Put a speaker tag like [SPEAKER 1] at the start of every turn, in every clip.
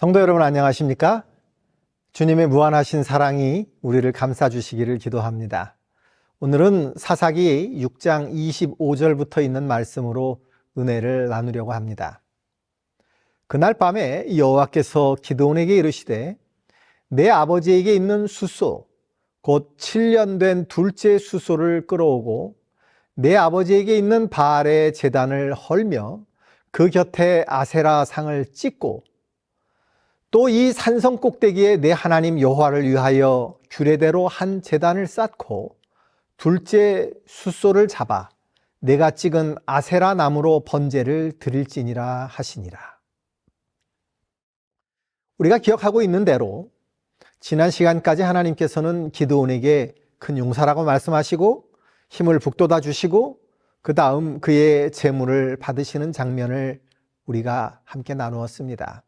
[SPEAKER 1] 성도 여러분 안녕하십니까? 주님의 무한하신 사랑이 우리를 감싸 주시기를 기도합니다. 오늘은 사사기 6장 25절부터 있는 말씀으로 은혜를 나누려고 합니다. 그날 밤에 여호와께서 기드온에게 이르시되 내 아버지에게 있는 수소 곧 7년 된 둘째 수소를 끌어오고 내 아버지에게 있는 바알의 제단을 헐며 그 곁에 아세라 상을 찍고 또 이 산성 꼭대기에 내 하나님 여호와를 위하여 규례대로 한 제단을 쌓고 둘째 숫소를 잡아 내가 찍은 아세라 나무로 번제를 드릴지니라 하시니라. 우리가 기억하고 있는 대로 지난 시간까지 하나님께서는 기드온에게 큰 용사라고 말씀하시고 힘을 북돋아 주시고 그 다음 그의 재물을 받으시는 장면을 우리가 함께 나누었습니다.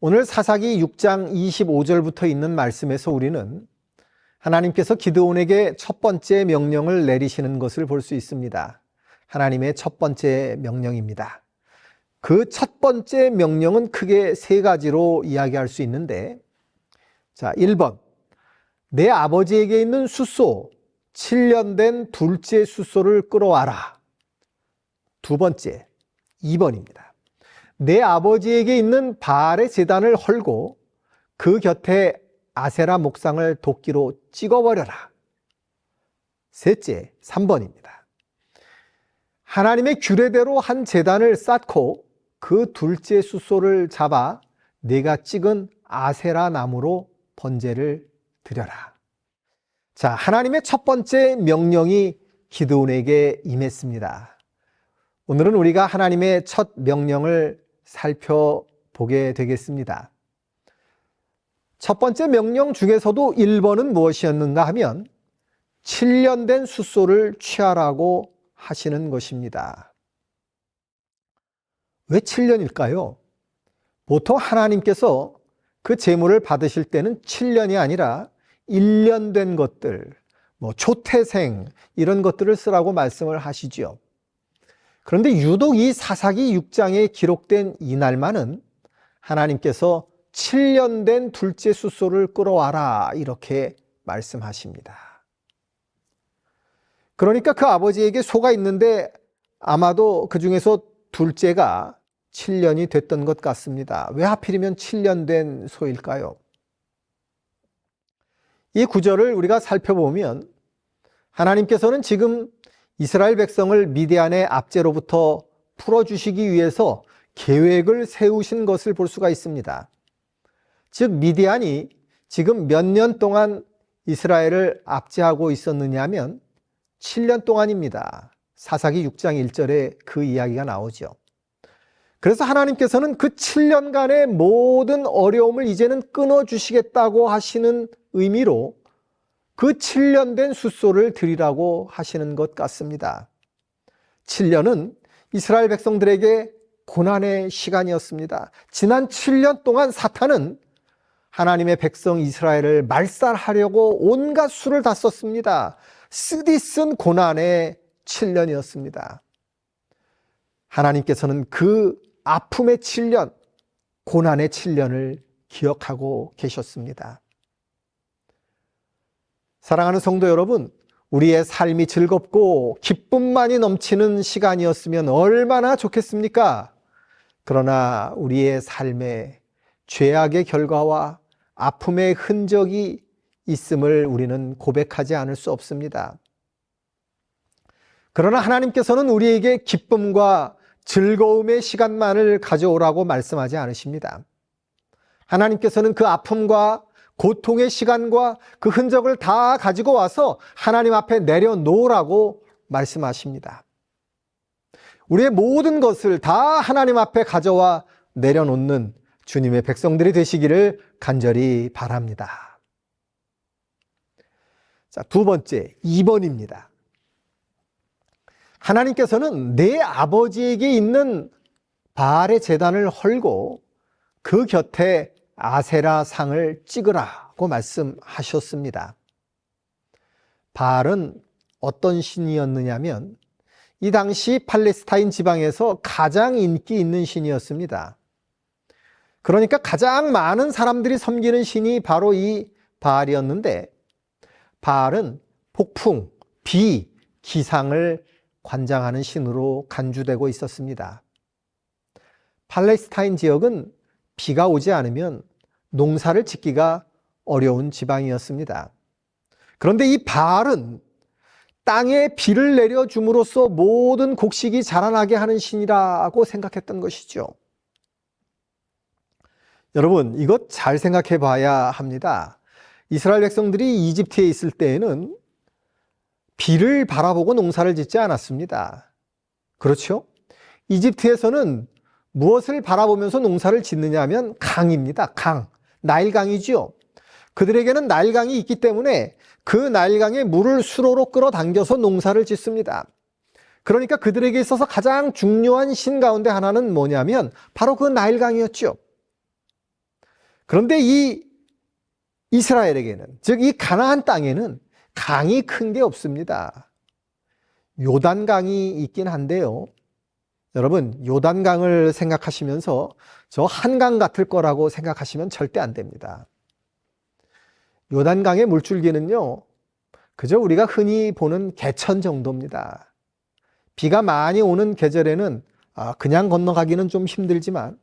[SPEAKER 1] 오늘 사사기 6장 25절부터 있는 말씀에서 우리는 하나님께서 기드온에게 첫 번째 명령을 내리시는 것을 볼 수 있습니다. 하나님의 첫 번째 명령입니다. 그 첫 번째 명령은 크게 세 가지로 이야기할 수 있는데, 자, 1번. 내 아버지에게 있는 숫소, 7년 된 둘째 숫소를 끌어와라. 두 번째, 2번입니다. 내 아버지에게 있는 바알의 재단을 헐고 그 곁에 아세라 목상을 도끼로 찍어버려라. 셋째, 3번입니다. 하나님의 규례대로 한 재단을 쌓고 그 둘째 숫소를 잡아 내가 찍은 아세라 나무로 번제를 드려라. 자, 하나님의 첫 번째 명령이 기드온에게 임했습니다. 오늘은 우리가 하나님의 첫 명령을 살펴보게 되겠습니다. 첫 번째 명령 중에서도 1번은 무엇이었는가 하면 7년 된 숫소를 취하라고 하시는 것입니다. 왜 7년일까요? 보통 하나님께서 그 재물을 받으실 때는 7년이 아니라 1년 된 것들, 뭐 초태생 이런 것들을 쓰라고 말씀을 하시지요. 그런데 유독 이 사사기 6장에 기록된 이날만은 하나님께서 7년 된 둘째 숫소를 끌어와라 이렇게 말씀하십니다. 그러니까 그 아버지에게 소가 있는데 아마도 그 중에서 둘째가 7년이 됐던 것 같습니다. 왜 하필이면 7년 된 소일까요? 이 구절을 우리가 살펴보면 하나님께서는 지금 이스라엘 백성을 미디안의 압제로부터 풀어주시기 위해서 계획을 세우신 것을 볼 수가 있습니다. 즉, 미디안이 지금 몇 년 동안 이스라엘을 압제하고 있었느냐면 7년 동안입니다. 사사기 6장 1절에 그 이야기가 나오죠. 그래서 하나님께서는 그 7년간의 모든 어려움을 이제는 끊어주시겠다고 하시는 의미로 그 7년 된 숫소를 드리라고 하시는 것 같습니다. 7년은 이스라엘 백성들에게 고난의 시간이었습니다. 지난 7년 동안 사탄은 하나님의 백성 이스라엘을 말살하려고 온갖 수를 다 썼습니다. 쓰디 쓴 고난의 7년이었습니다. 하나님께서는 그 아픔의 7년, 고난의 7년을 기억하고 계셨습니다. 사랑하는 성도 여러분, 우리의 삶이 즐겁고 기쁨만이 넘치는 시간이었으면 얼마나 좋겠습니까? 그러나 우리의 삶에 죄악의 결과와 아픔의 흔적이 있음을 우리는 고백하지 않을 수 없습니다. 그러나 하나님께서는 우리에게 기쁨과 즐거움의 시간만을 가져오라고 말씀하지 않으십니다. 하나님께서는 그 아픔과 고통의 시간과 그 흔적을 다 가지고 와서 하나님 앞에 내려놓으라고 말씀하십니다. 우리의 모든 것을 다 하나님 앞에 가져와 내려놓는 주님의 백성들이 되시기를 간절히 바랍니다. 자, 두 번째, 2번입니다. 하나님께서는 내 아버지에게 있는 바알의 재단을 헐고 그 곁에 아세라 상을 찍으라고 말씀하셨습니다. 바알은 어떤 신이었느냐면 이 당시 팔레스타인 지방에서 가장 인기 있는 신이었습니다. 그러니까 가장 많은 사람들이 섬기는 신이 바로 이 바알이었는데 바알은 폭풍, 비, 기상을 관장하는 신으로 간주되고 있었습니다. 팔레스타인 지역은 비가 오지 않으면 농사를 짓기가 어려운 지방이었습니다. 그런데 이 바알은 땅에 비를 내려줌으로써 모든 곡식이 자라나게 하는 신이라고 생각했던 것이죠. 여러분, 이것 잘 생각해 봐야 합니다. 이스라엘 백성들이 이집트에 있을 때에는 비를 바라보고 농사를 짓지 않았습니다. 그렇죠? 이집트에서는 무엇을 바라보면서 농사를 짓느냐 하면 강입니다. 강. 나일강이지요. 그들에게는 나일강이 있기 때문에 그 나일강에 물을 수로로 끌어당겨서 농사를 짓습니다. 그러니까 그들에게 있어서 가장 중요한 신 가운데 하나는 뭐냐면 바로 그 나일강이었죠. 그런데 이 이스라엘에게는 즉 이 가나안 땅에는 강이 큰 게 없습니다. 요단강이 있긴 한데요. 여러분, 요단강을 생각하시면서 저 한강 같을 거라고 생각하시면 절대 안 됩니다. 요단강의 물줄기는요, 그저 우리가 흔히 보는 개천 정도입니다. 비가 많이 오는 계절에는 아, 그냥 건너가기는 좀 힘들지만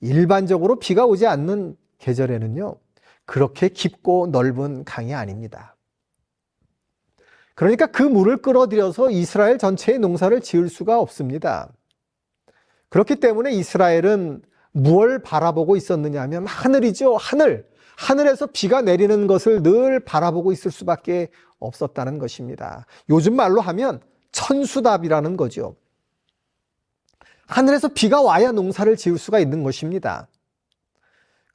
[SPEAKER 1] 일반적으로 비가 오지 않는 계절에는요, 그렇게 깊고 넓은 강이 아닙니다. 그러니까 그 물을 끌어들여서 이스라엘 전체의 농사를 지을 수가 없습니다. 그렇기 때문에 이스라엘은 무엇을 바라보고 있었느냐 하면 하늘이죠. 하늘. 하늘에서 비가 내리는 것을 늘 바라보고 있을 수밖에 없었다는 것입니다. 요즘 말로 하면 천수답이라는 거죠. 하늘에서 비가 와야 농사를 지을 수가 있는 것입니다.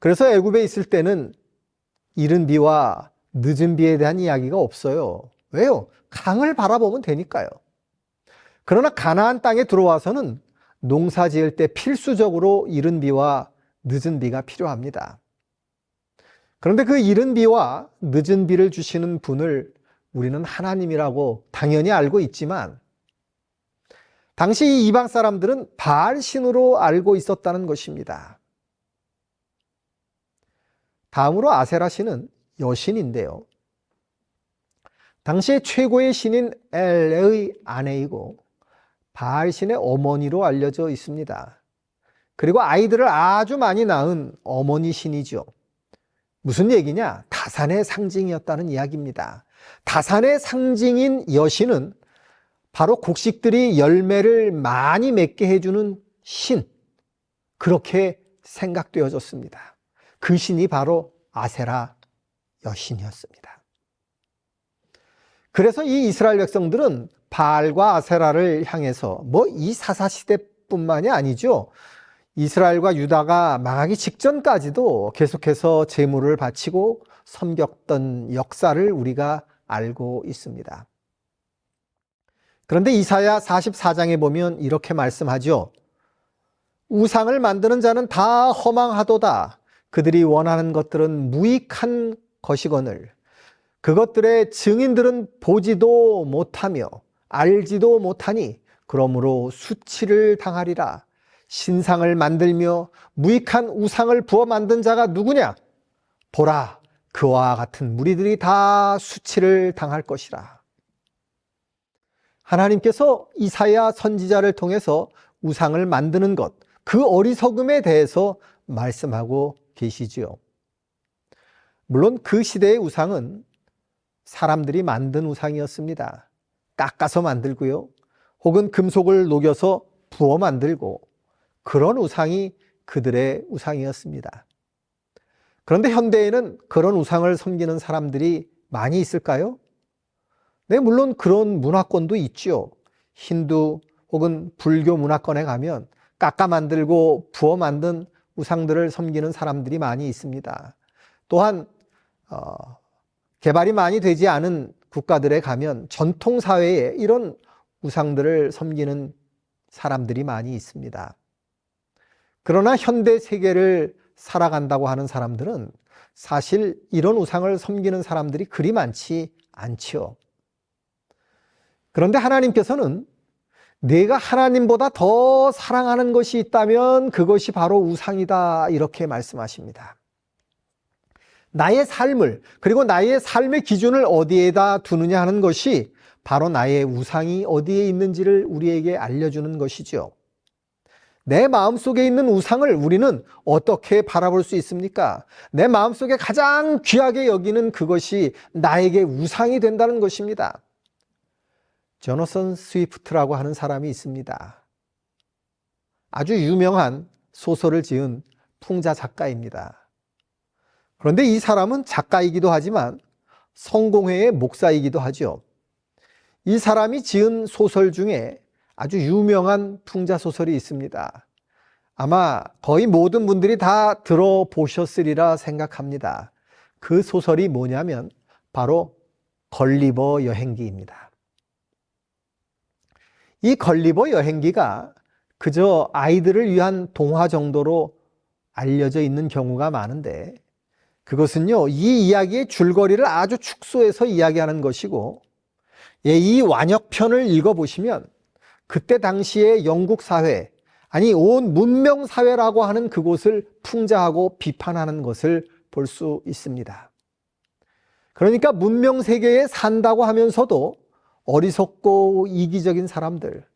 [SPEAKER 1] 그래서 애굽에 있을 때는 이른 비와 늦은 비에 대한 이야기가 없어요. 왜요? 강을 바라보면 되니까요. 그러나 가나안 땅에 들어와서는 농사 지을 때 필수적으로 이른 비와 늦은 비가 필요합니다. 그런데 그 이른 비와 늦은 비를 주시는 분을 우리는 하나님이라고 당연히 알고 있지만 당시 이방 사람들은 바알 신으로 알고 있었다는 것입니다. 다음으로 아세라 신은 여신인데요. 당시의 최고의 신인 엘의 아내이고 바알 신의 어머니로 알려져 있습니다. 그리고 아이들을 아주 많이 낳은 어머니 신이죠. 무슨 얘기냐? 다산의 상징이었다는 이야기입니다. 다산의 상징인 여신은 바로 곡식들이 열매를 많이 맺게 해주는 신. 그렇게 생각되어졌습니다. 그 신이 바로 아세라 여신이었습니다. 그래서 이 이스라엘 백성들은 바알과 아세라를 향해서 뭐 이 사사 시대뿐만이 아니죠. 이스라엘과 유다가 망하기 직전까지도 계속해서 제물을 바치고 섬겼던 역사를 우리가 알고 있습니다. 그런데 이사야 44장에 보면 이렇게 말씀하죠. 우상을 만드는 자는 다 허망하도다. 그들이 원하는 것들은 무익한 것이거늘 그것들의 증인들은 보지도 못하며 알지도 못하니 그러므로 수치를 당하리라. 신상을 만들며 무익한 우상을 부어 만든 자가 누구냐? 보라, 그와 같은 무리들이 다 수치를 당할 것이라. 하나님께서 이사야 선지자를 통해서 우상을 만드는 것, 그 어리석음에 대해서 말씀하고 계시지요. 물론 그 시대의 우상은 사람들이 만든 우상이었습니다. 깎아서 만들고요. 혹은 금속을 녹여서 부어 만들고 그런 우상이 그들의 우상이었습니다. 그런데 현대에는 그런 우상을 섬기는 사람들이 많이 있을까요? 네, 물론 그런 문화권도 있죠. 힌두 혹은 불교 문화권에 가면 깎아 만들고 부어 만든 우상들을 섬기는 사람들이 많이 있습니다. 또한 어, 개발이 많이 되지 않은 국가들에 가면 전통 사회에 이런 우상들을 섬기는 사람들이 많이 있습니다. 그러나 현대 세계를 살아간다고 하는 사람들은 사실 이런 우상을 섬기는 사람들이 그리 많지 않지요. 그런데 하나님께서는 내가 하나님보다 더 사랑하는 것이 있다면 그것이 바로 우상이다. 이렇게 말씀하십니다. 나의 삶을, 그리고 나의 삶의 기준을 어디에다 두느냐 하는 것이 바로 나의 우상이 어디에 있는지를 우리에게 알려주는 것이죠. 내 마음속에 있는 우상을 우리는 어떻게 바라볼 수 있습니까? 내 마음속에 가장 귀하게 여기는 그것이 나에게 우상이 된다는 것입니다. 저너선 스위프트라고 하는 사람이 있습니다. 아주 유명한 소설을 지은 풍자 작가입니다. 그런데 이 사람은 작가이기도 하지만 성공회의 목사이기도 하죠. 이 사람이 지은 소설 중에 아주 유명한 풍자 소설이 있습니다. 아마 거의 모든 분들이 다 들어보셨으리라 생각합니다. 그 소설이 뭐냐면 바로 걸리버 여행기입니다. 이 걸리버 여행기가 그저 아이들을 위한 동화 정도로 알려져 있는 경우가 많은데 그것은요, 이 이야기의 줄거리를 아주 축소해서 이야기하는 것이고, 예, 이 완역편을 읽어보시면 그때 당시의 영국 사회, 아니 온 문명 사회라고 하는 그곳을 풍자하고 비판하는 것을 볼 수 있습니다. 그러니까 문명 세계에 산다고 하면서도 어리석고 이기적인 사람들,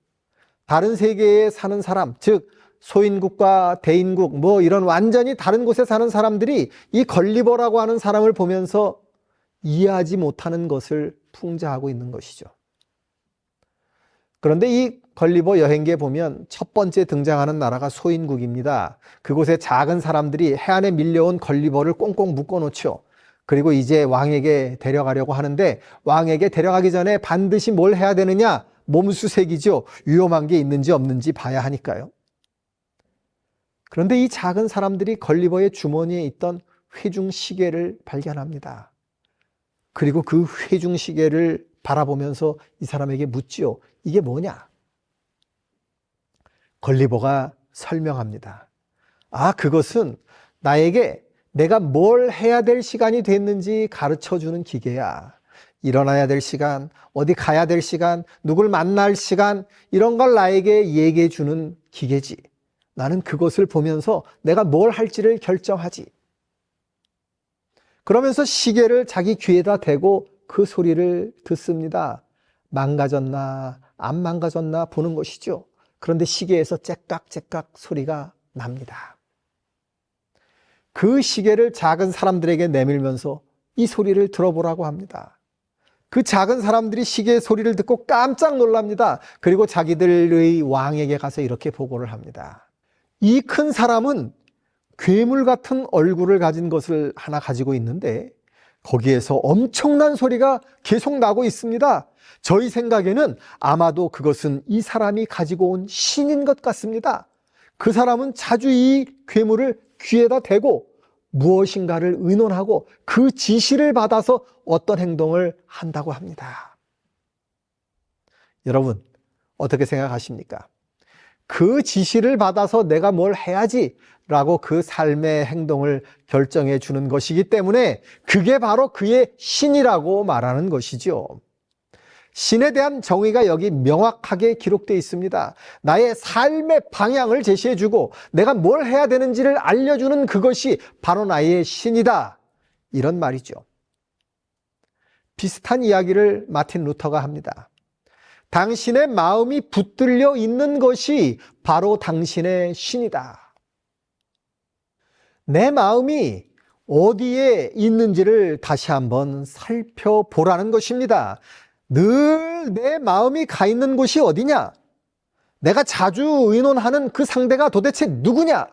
[SPEAKER 1] 다른 세계에 사는 사람, 즉 소인국과 대인국 뭐 이런 완전히 다른 곳에 사는 사람들이 이 걸리버라고 하는 사람을 보면서 이해하지 못하는 것을 풍자하고 있는 것이죠. 그런데 이 걸리버 여행기에 보면 첫 번째 등장하는 나라가 소인국입니다. 그곳에 작은 사람들이 해안에 밀려온 걸리버를 꽁꽁 묶어 놓죠. 그리고 이제 왕에게 데려가려고 하는데 왕에게 데려가기 전에 반드시 뭘 해야 되느냐? 몸수색이죠. 위험한 게 있는지 없는지 봐야 하니까요. 그런데 이 작은 사람들이 걸리버의 주머니에 있던 회중 시계를 발견합니다. 그리고 그 회중 시계를 바라보면서 이 사람에게 묻지요. 이게 뭐냐? 걸리버가 설명합니다. 아, 그것은 나에게 내가 뭘 해야 될 시간이 됐는지 가르쳐 주는 기계야. 일어나야 될 시간, 어디 가야 될 시간, 누굴 만날 시간, 이런 걸 나에게 얘기해 주는 기계지. 나는 그것을 보면서 내가 뭘 할지를 결정하지. 그러면서 시계를 자기 귀에다 대고 그 소리를 듣습니다. 망가졌나, 안 망가졌나 보는 것이죠. 그런데 시계에서 째깍째깍 소리가 납니다. 그 시계를 작은 사람들에게 내밀면서 이 소리를 들어보라고 합니다. 그 작은 사람들이 시계의 소리를 듣고 깜짝 놀랍니다. 그리고 자기들의 왕에게 가서 이렇게 보고를 합니다. 이 큰 사람은 괴물 같은 얼굴을 가진 것을 하나 가지고 있는데 거기에서 엄청난 소리가 계속 나고 있습니다. 저희 생각에는 아마도 그것은 이 사람이 가지고 온 신인 것 같습니다. 그 사람은 자주 이 괴물을 귀에다 대고 무엇인가를 의논하고 그 지시를 받아서 어떤 행동을 한다고 합니다. 여러분, 어떻게 생각하십니까? 그 지시를 받아서 내가 뭘 해야지 라고 그 삶의 행동을 결정해 주는 것이기 때문에 그게 바로 그의 신이라고 말하는 것이죠. 신에 대한 정의가 여기 명확하게 기록되어 있습니다. 나의 삶의 방향을 제시해 주고 내가 뭘 해야 되는지를 알려주는 그것이 바로 나의 신이다. 이런 말이죠. 비슷한 이야기를 마틴 루터가 합니다. 당신의 마음이 붙들려 있는 것이 바로 당신의 신이다. 내 마음이 어디에 있는지를 다시 한번 살펴보라는 것입니다. 늘 내 마음이 가 있는 곳이 어디냐? 내가 자주 의논하는 그 상대가 도대체 누구냐?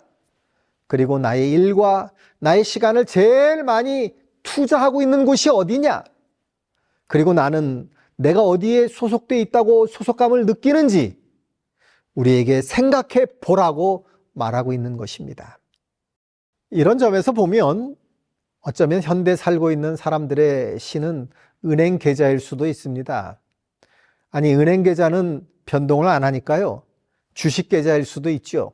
[SPEAKER 1] 그리고 나의 일과 나의 시간을 제일 많이 투자하고 있는 곳이 어디냐? 그리고 나는 내가 어디에 소속돼 있다고 소속감을 느끼는지 우리에게 생각해 보라고 말하고 있는 것입니다. 이런 점에서 보면 어쩌면 현대 살고 있는 사람들의 신은 은행 계좌일 수도 있습니다. 아니, 은행 계좌는 변동을 안 하니까요. 주식 계좌일 수도 있죠.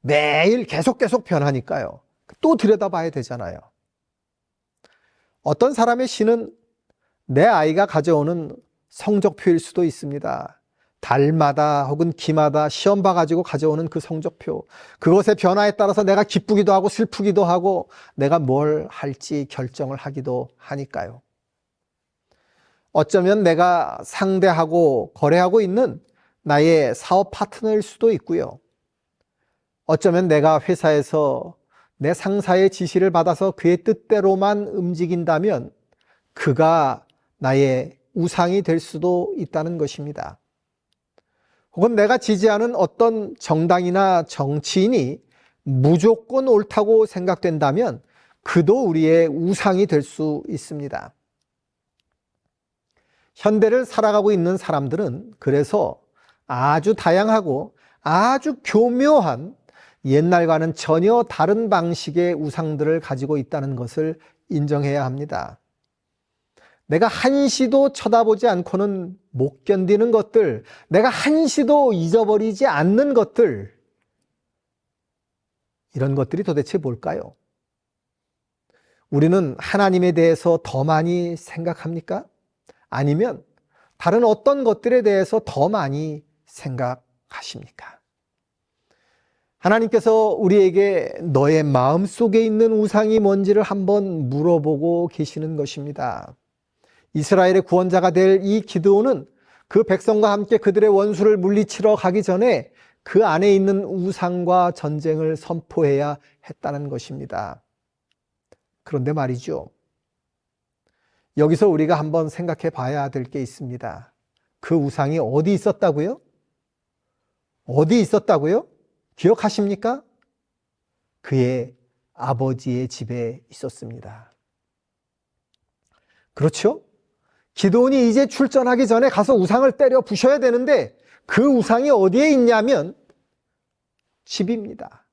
[SPEAKER 1] 매일 계속 계속 변하니까요. 또 들여다봐야 되잖아요. 어떤 사람의 신은 내 아이가 가져오는 성적표일 수도 있습니다. 달마다 혹은 기마다 시험 봐가지고 가져오는 그 성적표. 그것의 변화에 따라서 내가 기쁘기도 하고 슬프기도 하고 내가 뭘 할지 결정을 하기도 하니까요. 어쩌면 내가 상대하고 거래하고 있는 나의 사업 파트너일 수도 있고요. 어쩌면 내가 회사에서 내 상사의 지시를 받아서 그의 뜻대로만 움직인다면 그가 나의 우상이 될 수도 있다는 것입니다. 혹은 내가 지지하는 어떤 정당이나 정치인이 무조건 옳다고 생각된다면 그도 우리의 우상이 될 수 있습니다. 현대를 살아가고 있는 사람들은 그래서 아주 다양하고 아주 교묘한 옛날과는 전혀 다른 방식의 우상들을 가지고 있다는 것을 인정해야 합니다. 내가 한시도 쳐다보지 않고는 못 견디는 것들, 내가 한시도 잊어버리지 않는 것들, 이런 것들이 도대체 뭘까요? 우리는 하나님에 대해서 더 많이 생각합니까? 아니면 다른 어떤 것들에 대해서 더 많이 생각하십니까? 하나님께서 우리에게 너의 마음 속에 있는 우상이 뭔지를 한번 물어보고 계시는 것입니다. 이스라엘의 구원자가 될 이 기드온은 그 백성과 함께 그들의 원수를 물리치러 가기 전에 그 안에 있는 우상과 전쟁을 선포해야 했다는 것입니다. 그런데 말이죠. 여기서 우리가 한번 생각해 봐야 될 게 있습니다. 그 우상이 어디 있었다고요? 어디 있었다고요? 기억하십니까? 그의 아버지의 집에 있었습니다. 그렇죠? 기도원이 이제 출전하기 전에 가서 우상을 때려 부셔야 되는데 그 우상이 어디에 있냐면 집입니다.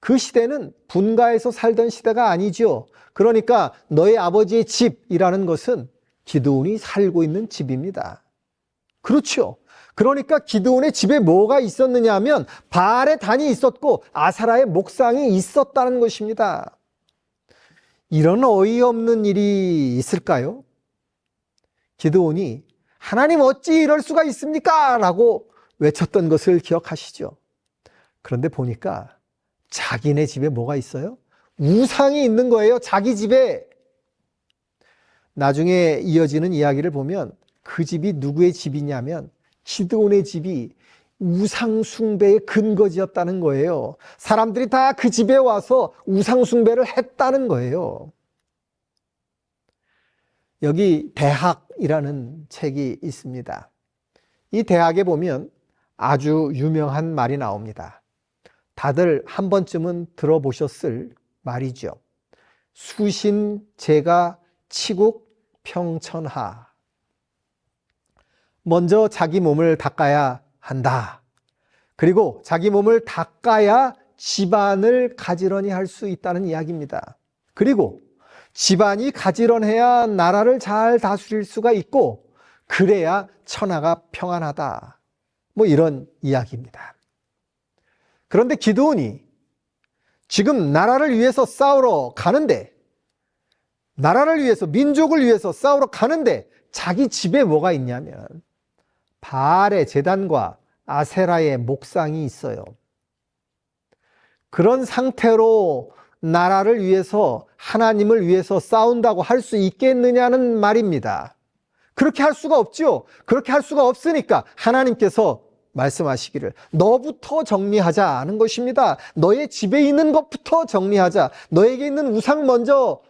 [SPEAKER 1] 그 시대는 분가에서 살던 시대가 아니죠. 그러니까 너의 아버지의 집이라는 것은 기도원이 살고 있는 집입니다. 그렇죠. 그러니까 기드온의 집에 뭐가 있었느냐 하면 바알의 단이 있었고 아사라의 목상이 있었다는 것입니다. 이런 어이없는 일이 있을까요? 기드온이 하나님 어찌 이럴 수가 있습니까? 라고 외쳤던 것을 기억하시죠. 그런데 보니까 자기네 집에 뭐가 있어요? 우상이 있는 거예요. 자기 집에. 나중에 이어지는 이야기를 보면 그 집이 누구의 집이냐면 기드온의 집이 우상숭배의 근거지였다는 거예요. 사람들이 다 그 집에 와서 우상숭배를 했다는 거예요. 여기 대학 이라는 책이 있습니다. 이 대학에 보면 아주 유명한 말이 나옵니다. 다들 한 번쯤은 들어보셨을 말이죠. 수신 제가 치국 평천하. 먼저 자기 몸을 닦아야 한다. 그리고 자기 몸을 닦아야 집안을 가지런히 할 수 있다는 이야기입니다. 그리고 집안이 가지런해야 나라를 잘 다스릴 수가 있고 그래야 천하가 평안하다. 뭐 이런 이야기입니다. 그런데 기도원이 지금 나라를 위해서 싸우러 가는데 나라를 위해서 민족을 위해서 싸우러 가는데 자기 집에 뭐가 있냐면 바알의 재단과 아세라의 목상이 있어요. 그런 상태로 나라를 위해서 하나님을 위해서 싸운다고 할 수 있겠느냐는 말입니다. 그렇게 할 수가 없죠. 그렇게 할 수가 없으니까 하나님께서 말씀하시기를 너부터 정리하자는 것입니다. 너의 집에 있는 것부터 정리하자. 너에게 있는 우상 먼저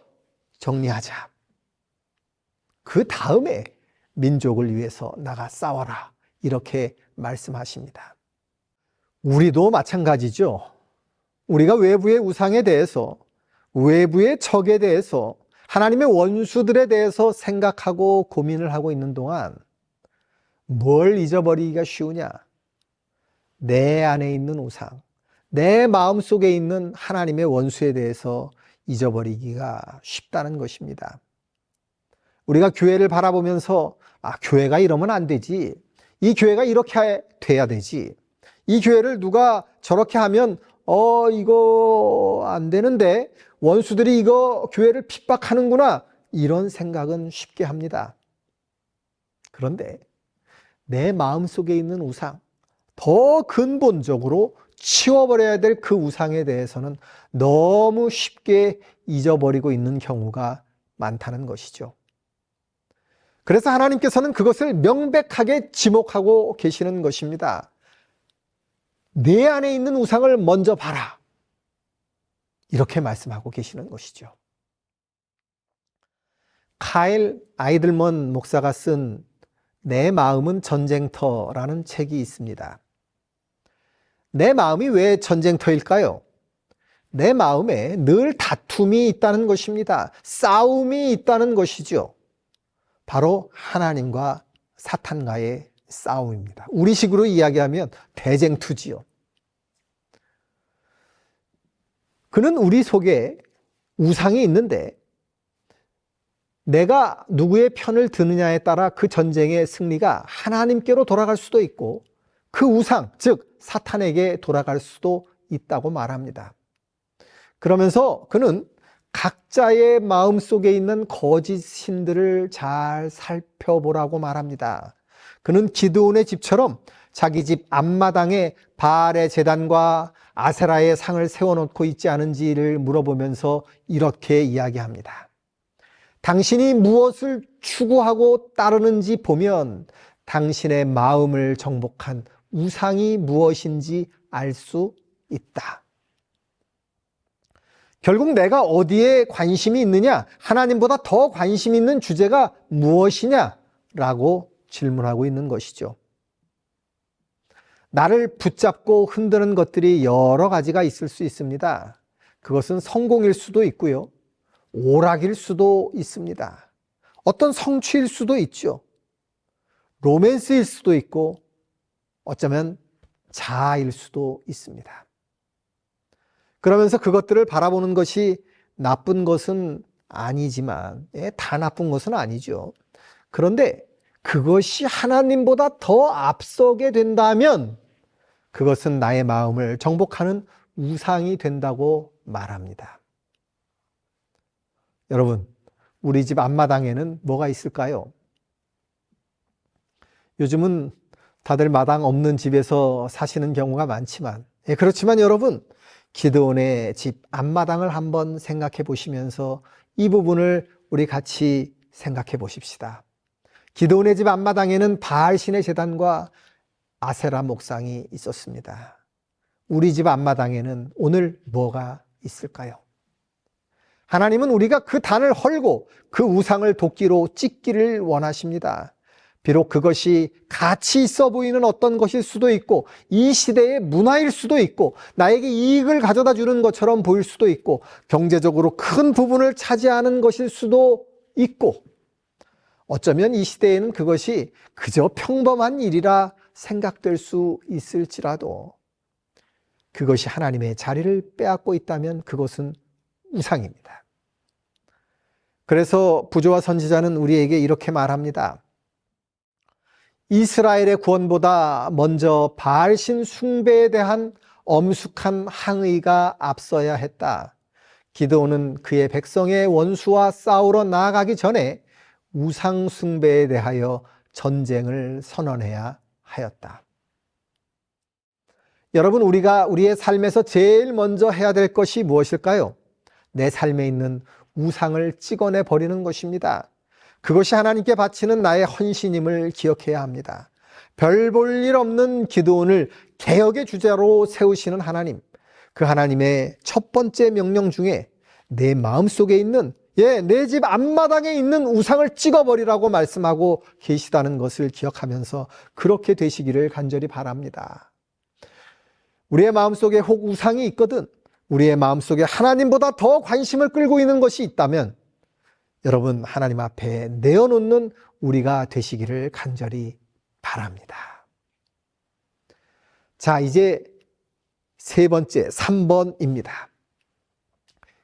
[SPEAKER 1] 정리하자. 그 다음에 민족을 위해서 나가 싸워라. 이렇게 말씀하십니다. 우리도 마찬가지죠. 우리가 외부의 우상에 대해서, 외부의 적에 대해서, 하나님의 원수들에 대해서 생각하고 고민을 하고 있는 동안 뭘 잊어버리기가 쉬우냐? 내 안에 있는 우상, 내 마음 속에 있는 하나님의 원수에 대해서 잊어버리기가 쉽다는 것입니다. 우리가 교회를 바라보면서 아, 교회가 이러면 안 되지. 이 교회가 이렇게 돼야 되지. 이 교회를 누가 저렇게 하면 어 이거 안 되는데 원수들이 이거 교회를 핍박하는구나. 이런 생각은 쉽게 합니다. 그런데 내 마음 속에 있는 우상, 더 근본적으로 치워버려야 될 그 우상에 대해서는 너무 쉽게 잊어버리고 있는 경우가 많다는 것이죠. 그래서 하나님께서는 그것을 명백하게 지목하고 계시는 것입니다. 내 안에 있는 우상을 먼저 봐라. 이렇게 말씀하고 계시는 것이죠. 카일 아이들먼 목사가 쓴 내 마음은 전쟁터라는 책이 있습니다. 내 마음이 왜 전쟁터일까요? 내 마음에 늘 다툼이 있다는 것입니다. 싸움이 있다는 것이죠. 바로 하나님과 사탄과의 싸움입니다. 우리식으로 이야기하면 대쟁투지요. 그는 우리 속에 우상이 있는데 내가 누구의 편을 드느냐에 따라 그 전쟁의 승리가 하나님께로 돌아갈 수도 있고 그 우상, 즉 사탄에게 돌아갈 수도 있다고 말합니다. 그러면서 그는 각자의 마음 속에 있는 거짓 신들을 잘 살펴보라고 말합니다. 그는 기드온의 집처럼 자기 집 앞마당에 바알의 재단과 아세라의 상을 세워놓고 있지 않은지를 물어보면서 이렇게 이야기합니다. 당신이 무엇을 추구하고 따르는지 보면 당신의 마음을 정복한 우상이 무엇인지 알 수 있다. 결국 내가 어디에 관심이 있느냐? 하나님보다 더 관심 있는 주제가 무엇이냐? 라고 질문하고 있는 것이죠. 나를 붙잡고 흔드는 것들이 여러 가지가 있을 수 있습니다. 그것은 성공일 수도 있고요. 오락일 수도 있습니다. 어떤 성취일 수도 있죠. 로맨스일 수도 있고, 어쩌면 자아일 수도 있습니다. 그러면서 그것들을 바라보는 것이 나쁜 것은 아니지만, 예, 다 나쁜 것은 아니죠. 그런데 그것이 하나님보다 더 앞서게 된다면 그것은 나의 마음을 정복하는 우상이 된다고 말합니다. 여러분, 우리 집 앞마당에는 뭐가 있을까요? 요즘은 다들 마당 없는 집에서 사시는 경우가 많지만, 예, 그렇지만 여러분, 기드온의 집 앞마당을 한번 생각해 보시면서 이 부분을 우리 같이 생각해 보십시다. 기드온의 집 앞마당에는 바알 신의 재단과 아세라 목상이 있었습니다. 우리 집 앞마당에는 오늘 뭐가 있을까요? 하나님은 우리가 그 단을 헐고 그 우상을 도끼로 찢기를 원하십니다. 비록 그것이 가치 있어 보이는 어떤 것일 수도 있고 이 시대의 문화일 수도 있고 나에게 이익을 가져다 주는 것처럼 보일 수도 있고 경제적으로 큰 부분을 차지하는 것일 수도 있고 어쩌면 이 시대에는 그것이 그저 평범한 일이라 생각될 수 있을지라도 그것이 하나님의 자리를 빼앗고 있다면 그것은 우상입니다. 그래서 부조와 선지자는 우리에게 이렇게 말합니다. 이스라엘의 구원보다 먼저 바알신 숭배에 대한 엄숙한 항의가 앞서야 했다. 기드온은 그의 백성의 원수와 싸우러 나아가기 전에 우상 숭배에 대하여 전쟁을 선언해야 하였다. 여러분, 우리가 우리의 삶에서 제일 먼저 해야 될 것이 무엇일까요? 내 삶에 있는 우상을 찍어내 버리는 것입니다. 그것이 하나님께 바치는 나의 헌신임을 기억해야 합니다. 별 볼 일 없는 기도원을 개혁의 주제로 세우시는 하나님. 그 하나님의 첫 번째 명령 중에 내 마음 속에 있는 예, 내 집 앞마당에 있는 우상을 찍어버리라고 말씀하고 계시다는 것을 기억하면서 그렇게 되시기를 간절히 바랍니다. 우리의 마음 속에 혹 우상이 있거든 우리의 마음 속에 하나님보다 더 관심을 끌고 있는 것이 있다면 여러분 하나님 앞에 내어놓는 우리가 되시기를 간절히 바랍니다. 자, 이제 세 번째 3번입니다.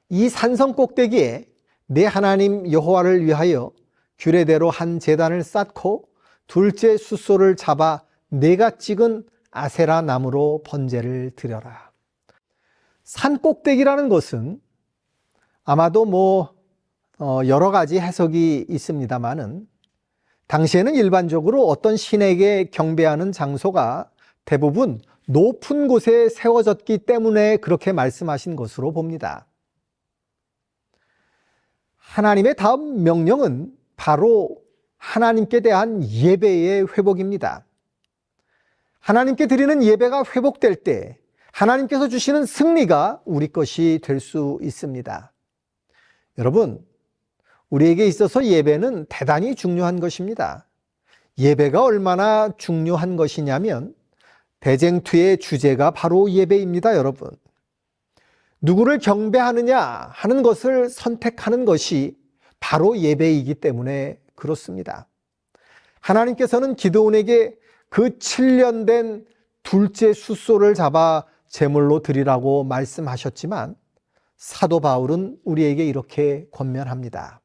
[SPEAKER 1] 이 산성 꼭대기에 내 하나님 여호와를 위하여 규례대로 한 제단을 쌓고 둘째 숫소를 잡아 내가 찍은 아세라 나무로 번제를 드려라. 산 꼭대기라는 것은 아마도 뭐 어, 여러 가지 해석이 있습니다만은 당시에는 일반적으로 어떤 신에게 경배하는 장소가 대부분 높은 곳에 세워졌기 때문에 그렇게 말씀하신 것으로 봅니다. 하나님의 다음 명령은 바로 하나님께 대한 예배의 회복입니다. 하나님께 드리는 예배가 회복될 때 하나님께서 주시는 승리가 우리 것이 될 수 있습니다. 여러분, 우리에게 있어서 예배는 대단히 중요한 것입니다. 예배가 얼마나 중요한 것이냐면 대쟁투의 주제가 바로 예배입니다, 여러분. 누구를 경배하느냐 하는 것을 선택하는 것이 바로 예배이기 때문에 그렇습니다. 하나님께서는 기드온에게 그 7년 된 둘째 숫소를 잡아 제물로 드리라고 말씀하셨지만 사도 바울은 우리에게 이렇게 권면합니다.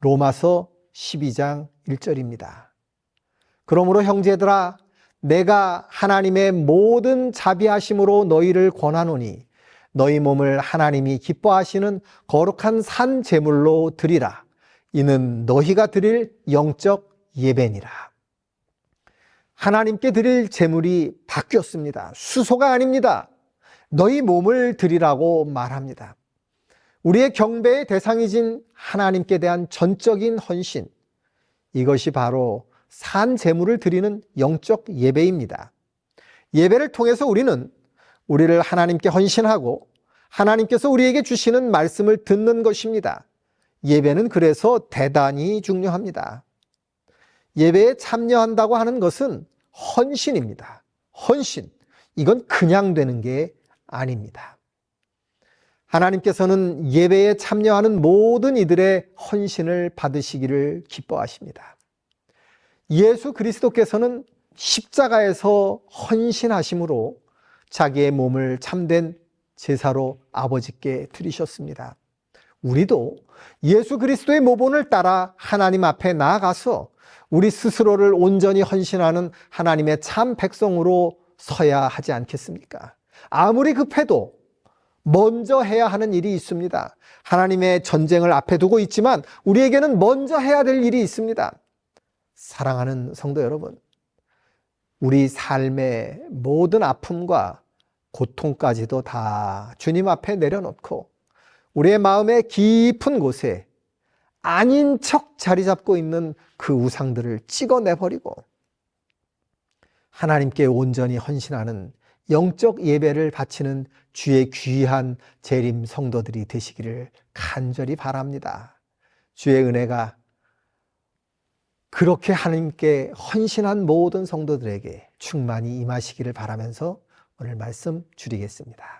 [SPEAKER 1] 로마서 12장 1절입니다. 그러므로 형제들아 내가 하나님의 모든 자비하심으로 너희를 권하노니 너희 몸을 하나님이 기뻐하시는 거룩한 산 제물로 드리라. 이는 너희가 드릴 영적 예배니라. 하나님께 드릴 제물이 바뀌었습니다. 수소가 아닙니다. 너희 몸을 드리라고 말합니다. 우리의 경배의 대상이진 하나님께 대한 전적인 헌신. 이것이 바로 산 제물을 드리는 영적 예배입니다. 예배를 통해서 우리는 우리를 하나님께 헌신하고 하나님께서 우리에게 주시는 말씀을 듣는 것입니다. 예배는 그래서 대단히 중요합니다. 예배에 참여한다고 하는 것은 헌신입니다. 헌신. 이건 그냥 되는 게 아닙니다. 하나님께서는 예배에 참여하는 모든 이들의 헌신을 받으시기를 기뻐하십니다. 예수 그리스도께서는 십자가에서 헌신하심으로 자기의 몸을 참된 제사로 아버지께 드리셨습니다. 우리도 예수 그리스도의 모본을 따라 하나님 앞에 나아가서 우리 스스로를 온전히 헌신하는 하나님의 참 백성으로 서야 하지 않겠습니까? 아무리 급해도 먼저 해야 하는 일이 있습니다. 하나님의 전쟁을 앞에 두고 있지만 우리에게는 먼저 해야 될 일이 있습니다. 사랑하는 성도 여러분, 우리 삶의 모든 아픔과 고통까지도 다 주님 앞에 내려놓고 우리의 마음의 깊은 곳에 아닌 척 자리 잡고 있는 그 우상들을 찍어내버리고 하나님께 온전히 헌신하는 영적 예배를 바치는 주의 귀한 재림 성도들이 되시기를 간절히 바랍니다. 주의 은혜가 그렇게 하나님께 헌신한 모든 성도들에게 충만히 임하시기를 바라면서 오늘 말씀 줄이겠습니다.